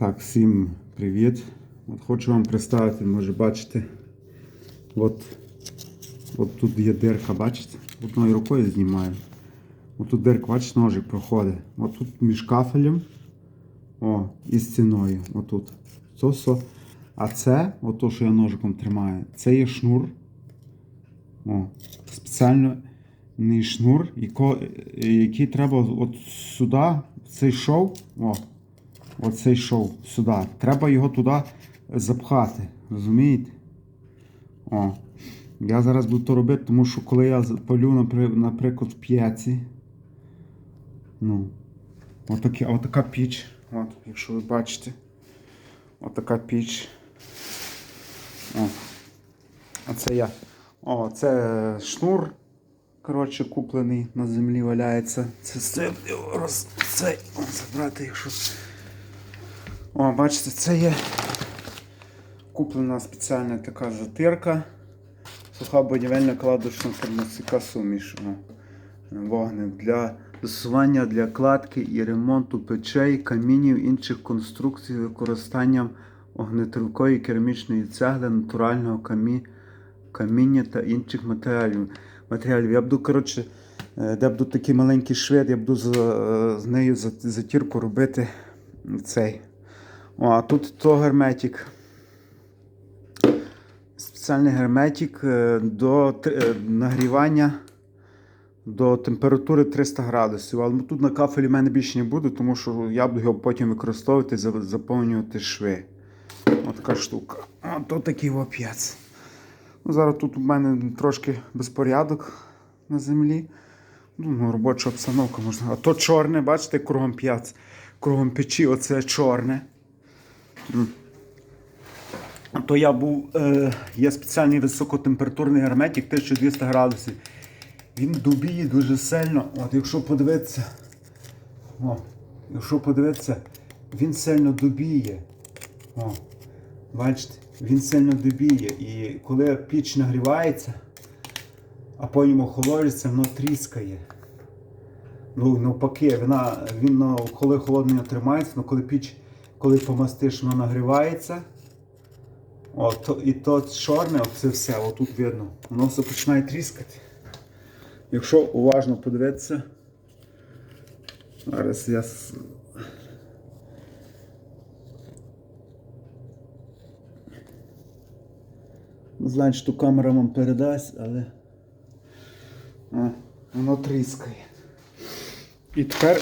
Так, всім привіт. От хочу вам представити, може бачите. От, от тут є дирка, бачите? Одною рукою знімаю. От тут дирка, бачите, ножик проходить. От тут між кафелем. О, і стіною. Отут. Це. А це, от то, що я ножиком тримаю, це є шнур. О, спеціальний шнур, який треба от сюди, цей шов. О, оцей шов сюди. Треба його туди запхати. Розумієте? О. Я зараз буду то робити, тому що коли я палю, наприклад, в п'яці. Ну, отакі, отака піч. От, якщо ви бачите. Отака піч. О. А я. О, це шнур. Коротше, куплений на землі валяється. Це це роз цей забрати, якщо. О, бачите, це є куплена спеціальна така затирка. Суха будівельна кладочна термосика суміш. Вогник для застосування для кладки і ремонту печей, камінів, інших конструкцій з використанням огнетривкої керамічної цегли, натурального камі, каміння та інших матеріалів. матеріалів. Я буду, коротше, е, де буду такий маленький швид, я буду з, е, з нею затірку робити цей. О, а тут то герметик. Спеціальний герметик е, до е, нагрівання до температури 300 градусів. Але тут на кафелі в мене більше не буде, тому що я буду його потім використовувати, за- заповнювати шви. Ось така штука. Ото такий воп'єць. Ну, зараз тут у мене трошки безпорядок на землі. Ну, ну, робоча обстановка можна. А то чорне, бачите, кругом п'яц, кругом печі, оце чорне. То я був, е, є спеціальний високотемпературний герметик 1200 градусів. Він дубіє дуже сильно. От якщо подивитися, о, якщо подивитися, він сильно дубіє. О, бачите, він сильно дубіє. І коли піч нагрівається, а потім охолоджується, воно тріскає. Ну, навпаки, вона, він коли холодний тримається, але коли піч, коли помастиш, воно нагрівається. О, і то чорне, це все, отут видно, воно все починає тріскати. Якщо уважно подивитися, зараз я. Знаю, що камера вам передасть, але О, воно тріскає. І тепер.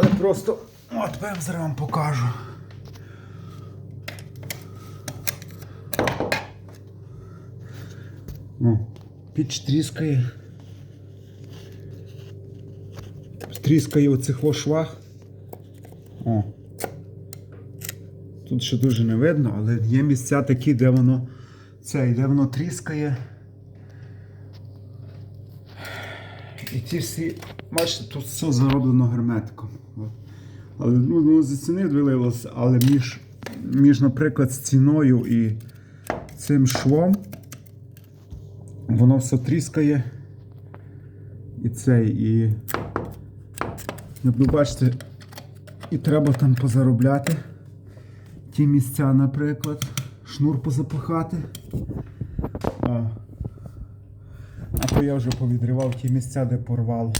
Але просто. От я зараз вам покажу. О, піч тріскає. Тріскає у цих швах. О. Тут ще дуже не видно, але є місця такі, де воно це, де воно тріскає. І ті всі, бачите, тут все зароблено герметиком. Але ну, ну, зі ціни вилилося, але між, між, наприклад, стіною і цим швом воно все тріскає. І цей, і. Як ви бачите, і треба там позаробляти. Ті місця, наприклад, шнур позапихати. А, а то я вже повідривав ті місця, де порвало.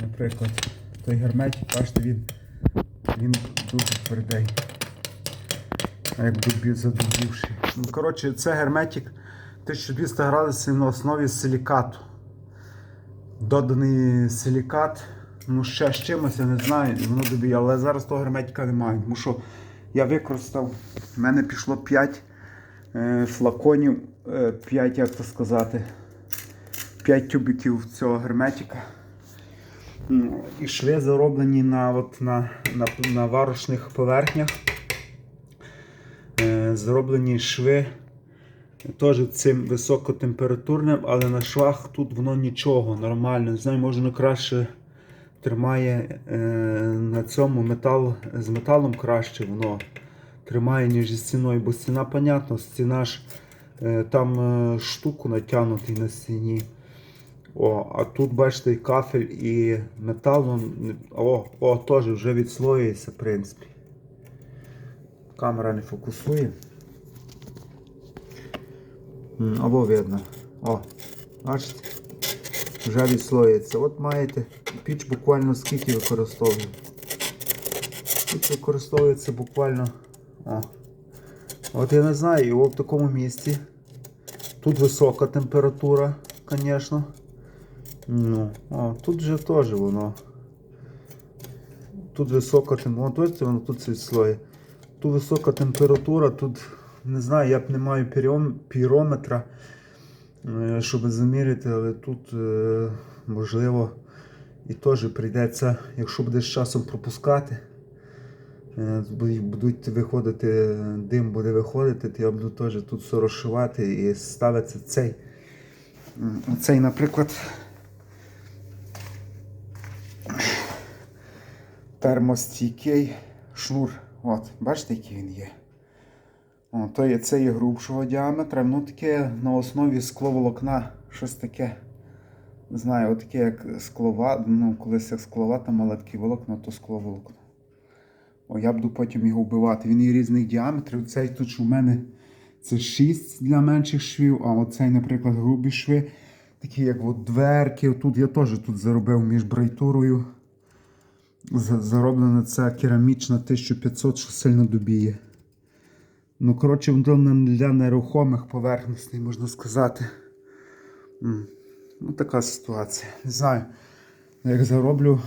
Наприклад, той герметик, бачите, він, він дуже твердий. А як дубі задубівший. Ну, коротше, це герметик 1200 градусів на основі силікату. Доданий силікат. Ну, ще з чимось, я не знаю, воно добіє, але зараз того герметика немає. Тому що я використав, в мене пішло 5 е, флаконів, е, 5, як то сказати, 5 тюбиків цього герметика. Ну, І шви зароблені на, от, на, на, на варочних поверхнях. Е, Зроблені шви теж цим високотемпературним, але на швах тут воно нічого, нормально. Не знаю, може краще тримає е, на цьому метал, з металом краще воно тримає, ніж зі стіною, бо стіна, понятно, стіна ж е, там е, штуку натягнутий на стіні. О, а тут бачите і кафель, і метал. О, о, теж вже відслоюється, в принципі. Камера не фокусує. Або видно. О, бачите? Вже відслоюється. От маєте піч буквально скільки використовую. Піч використовується буквально. О. От я не знаю, його в такому місці. Тут висока температура, звісно. Ну, о, тут же теж воно. Тут висока температура. Воно тут цей. Тут висока температура, тут не знаю, я б не маю піром- пірометра, е, щоб заміряти, але тут е, можливо і теж прийдеться, якщо буде з часом пропускати. е, Будуть виходити, дим буде виходити, то я буду теж тут все розшивати і ставиться цей. Цей, наприклад, термостійкий шнур. От, бачите, який він є. О, то є, це є грубшого діаметра, ну таке на основі скловолокна, щось таке. Не знаю, от таке як склова, ну колись як скловата мала такі волокна, то скловолокно. О, я буду потім його вбивати. Він є різних діаметрів. Цей тут в мене це 6 для менших швів, а оцей, наприклад, грубі шви, такі як от дверки. Тут я теж тут заробив між брайтурою. За- Зароблена ця керамічна 1500, що сильно добіє. Ну, коротше, воно для нерухомих поверхностей, можна сказати. Ну, така ситуація. Не знаю, як зароблю,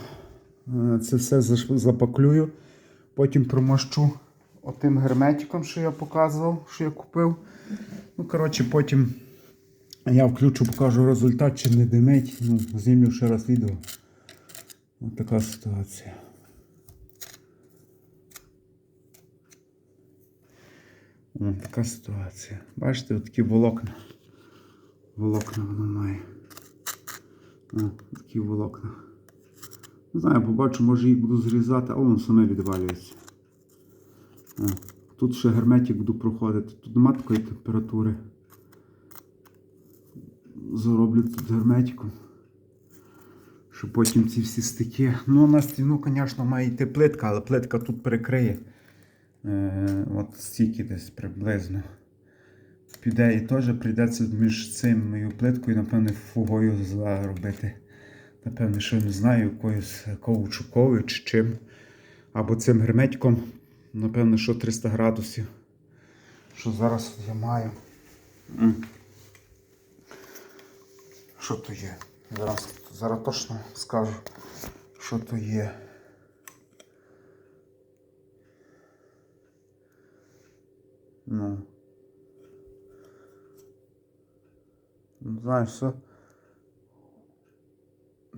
е, це все запаклюю, потім промащу отим герметиком, що я показував, що я купив. Ну, коротше, потім я включу, покажу результат, чи не димить. Ну, знімлю ще раз відео. Ось така ситуація. О, така ситуація. Бачите, от такі волокна. Волокна воно має. О, такі волокна. Не знаю, побачу, може їх буду зрізати, а воно саме відвалюється. Тут ще герметик буду проходити. Тут нема такої температури. Зароблю тут герметиком. Щоб потім ці всі стики. Ну, на стіну, звісно, має йти плитка, але плитка тут перекриє. Е, от стільки десь приблизно. Піде і теж прийдеться між цим моєю плиткою, напевне, фугою заробити. Напевне, що не знаю, якоюсь каучуковою чи чим. Або цим герметиком, напевне, що 300 градусів. Що зараз я маю. Що то є? Зараз, зараз точно скажу, що то є. Ну. Ну, Знаєш, що?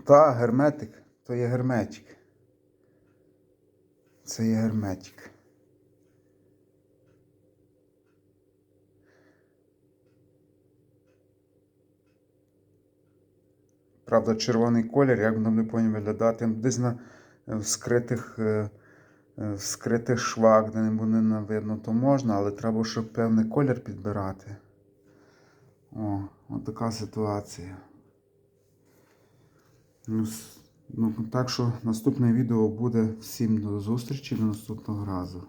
Та, герметик, то є герметик. Це є герметик. Правда, червоний колір, як воно не повинен виглядати. Десь на е, в скритих, е, е, в скритих швах, де не буде не видно, то можна, але треба, щоб певний колір підбирати. О, от така ситуація. Ну, ну, так що наступне відео буде. Всім до зустрічі до наступного разу.